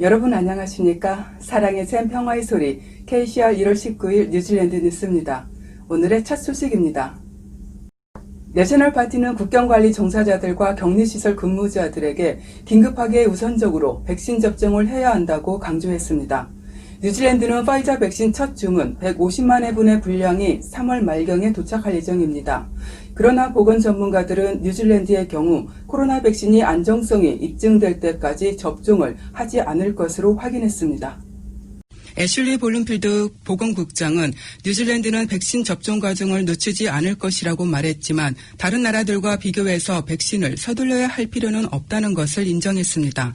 여러분 안녕하십니까? 사랑의 샘 평화의 소리 KCR 1월 19일 뉴질랜드 뉴스입니다. 오늘의 첫 소식입니다. 내셔널 파티는 국경관리 종사자들과 격리시설 근무자들에게 긴급하게 우선적으로 백신 접종을 해야 한다고 강조했습니다. 뉴질랜드는 파이자 백신 첫 주문 150만 회분의 분량이 3월 말경에 도착할 예정입니다. 그러나 보건 전문가들은 뉴질랜드의 경우 코로나 백신이 안정성이 입증될 때까지 접종을 하지 않을 것으로 확인했습니다. 애슐리 볼룸필드 보건국장은 뉴질랜드는 백신 접종 과정을 늦추지 않을 것이라고 말했지만 다른 나라들과 비교해서 백신을 서둘러야 할 필요는 없다는 것을 인정했습니다.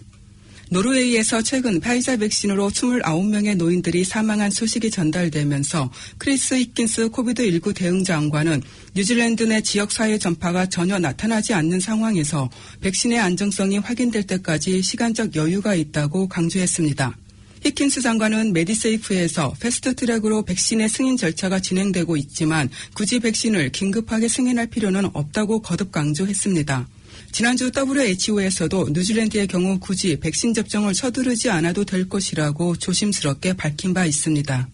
노르웨이에서 최근 파이자 백신으로 29명의 노인들이 사망한 소식이 전달되면서 크리스 히킨스 코비드19 대응 장관은 뉴질랜드 내 지역사회 전파가 전혀 나타나지 않는 상황에서 백신의 안정성이 확인될 때까지 시간적 여유가 있다고 강조했습니다. 히킨스 장관은 메디세이프에서 패스트트랙으로 백신의 승인 절차가 진행되고 있지만 굳이 백신을 긴급하게 승인할 필요는 없다고 거듭 강조했습니다. 지난주 WHO에서도 뉴질랜드의 경우 굳이 백신 접종을 서두르지 않아도 될 것이라고 조심스럽게 밝힌 바 있습니다.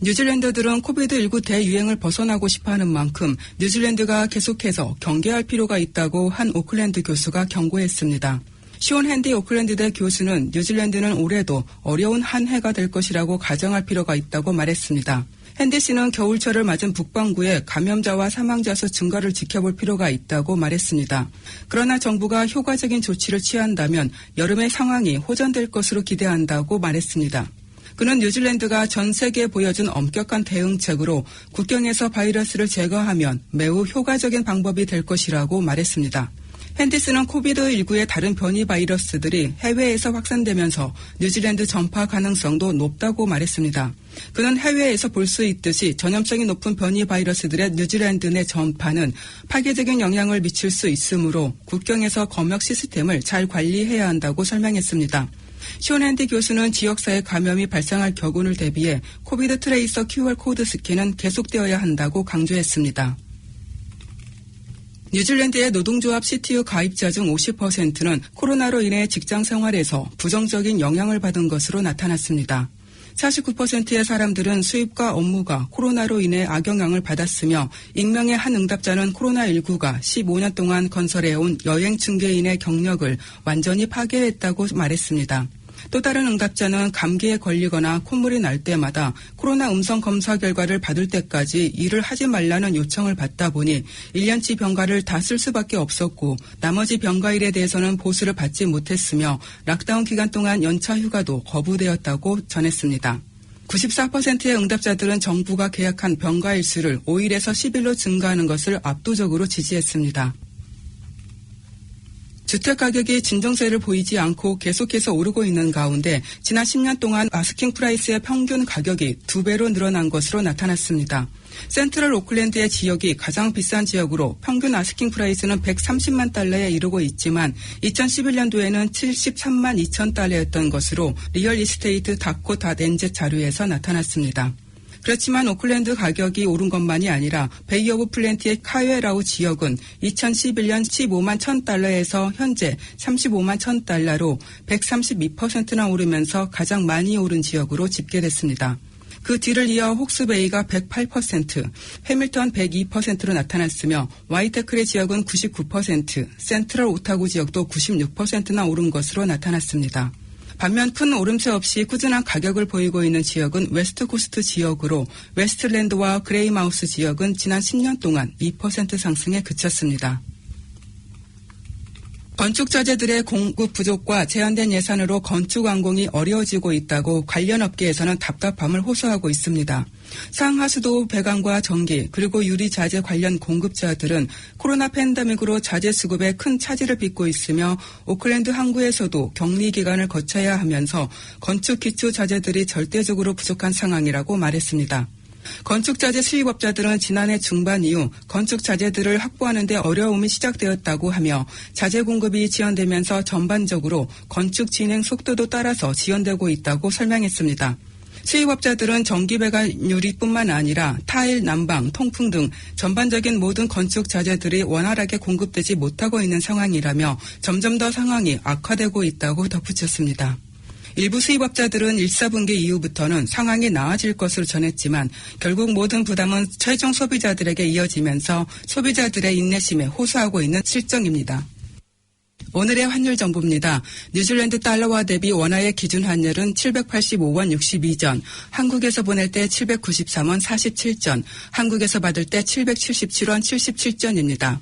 뉴질랜드들은 코비드19 대유행을 벗어나고 싶어 하는 만큼 뉴질랜드가 계속해서 경계할 필요가 있다고 한 오클랜드 교수가 경고했습니다. 시온 핸디 오클랜드대 교수는 뉴질랜드는 올해도 어려운 한 해가 될 것이라고 가정할 필요가 있다고 말했습니다. 핸디 씨는 겨울철을 맞은 북반구의 감염자와 사망자 수 증가를 지켜볼 필요가 있다고 말했습니다. 그러나 정부가 효과적인 조치를 취한다면 여름의 상황이 호전될 것으로 기대한다고 말했습니다. 그는 뉴질랜드가 전 세계에 보여준 엄격한 대응책으로 국경에서 바이러스를 제거하면 매우 효과적인 방법이 될 것이라고 말했습니다. 핸디스는 코비드19의 다른 변이 바이러스들이 해외에서 확산되면서 뉴질랜드 전파 가능성도 높다고 말했습니다. 그는 해외에서 볼 수 있듯이 전염성이 높은 변이 바이러스들의 뉴질랜드 내 전파는 파괴적인 영향을 미칠 수 있으므로 국경에서 검역 시스템을 잘 관리해야 한다고 설명했습니다. 쇼앤디 교수는 지역사회 감염이 발생할 격운을 대비해 코비드 트레이서 QR코드 스캔은 계속되어야 한다고 강조했습니다. 뉴질랜드의 노동조합 CTU 가입자 중 50%는 코로나로 인해 직장 생활에서 부정적인 영향을 받은 것으로 나타났습니다. 49%의 사람들은 수입과 업무가 코로나로 인해 악영향을 받았으며 익명의 한 응답자는 코로나19가 15년 동안 건설해온 여행 중개인의 경력을 완전히 파괴했다고 말했습니다. 또 다른 응답자는 감기에 걸리거나 콧물이 날 때마다 코로나 음성 검사 결과를 받을 때까지 일을 하지 말라는 요청을 받다 보니 1년치 병가를 다 쓸 수밖에 없었고 나머지 병가일에 대해서는 보수를 받지 못했으며 락다운 기간 동안 연차 휴가도 거부되었다고 전했습니다. 94%의 응답자들은 정부가 계약한 병가일 수를 5일에서 10일로 증가하는 것을 압도적으로 지지했습니다. 주택 가격이 진정세를 보이지 않고 계속해서 오르고 있는 가운데 지난 10년 동안 아스킹 프라이스의 평균 가격이 두 배로 늘어난 것으로 나타났습니다. 센트럴 오클랜드의 지역이 가장 비싼 지역으로 평균 아스킹 프라이스는 130만 달러에 이르고 있지만 2011년도에는 73만 2천 달러였던 것으로 리얼 이스테이트 다코 닷엔제 자료에서 나타났습니다. 그렇지만 오클랜드 가격이 오른 것만이 아니라 베이 오브 플랜트의 카웨라우 지역은 2011년 15만 1000달러에서 현재 35만 1000달러로 132%나 오르면서 가장 많이 오른 지역으로 집계됐습니다. 그 뒤를 이어 혹스베이가 108%, 해밀턴 102%로 나타났으며 와이테클의 지역은 99%, 센트럴 오타구 지역도 96%나 오른 것으로 나타났습니다. 반면 큰 오름세 없이 꾸준한 가격을 보이고 있는 지역은 웨스트 코스트 지역으로 웨스트랜드와 그레이마우스 지역은 지난 10년 동안 2% 상승에 그쳤습니다. 건축 자재들의 공급 부족과 제한된 예산으로 건축 완공이 어려워지고 있다고 관련 업계에서는 답답함을 호소하고 있습니다. 상하수도 배관과 전기 그리고 유리 자재 관련 공급자들은 코로나 팬데믹으로 자재 수급에 큰 차질을 빚고 있으며 오클랜드 항구에서도 격리 기간을 거쳐야 하면서 건축 기초 자재들이 절대적으로 부족한 상황이라고 말했습니다. 건축자재 수입업자들은 지난해 중반 이후 건축자재들을 확보하는 데 어려움이 시작되었다고 하며 자재 공급이 지연되면서 전반적으로 건축 진행 속도도 따라서 지연되고 있다고 설명했습니다. 수입업자들은 전기배관유리뿐만 아니라 타일, 난방, 통풍 등 전반적인 모든 건축 자재들이 원활하게 공급되지 못하고 있는 상황이라며 점점 더 상황이 악화되고 있다고 덧붙였습니다. 일부 수입업자들은 1, 4분기 이후부터는 상황이 나아질 것으로 전했지만 결국 모든 부담은 최종 소비자들에게 이어지면서 소비자들의 인내심에 호소하고 있는 실정입니다. 오늘의 환율 정보입니다. 뉴질랜드 달러와 대비 원화의 기준 환율은 785원 62전, 한국에서 보낼 때 793원 47전, 한국에서 받을 때 777원 77전입니다.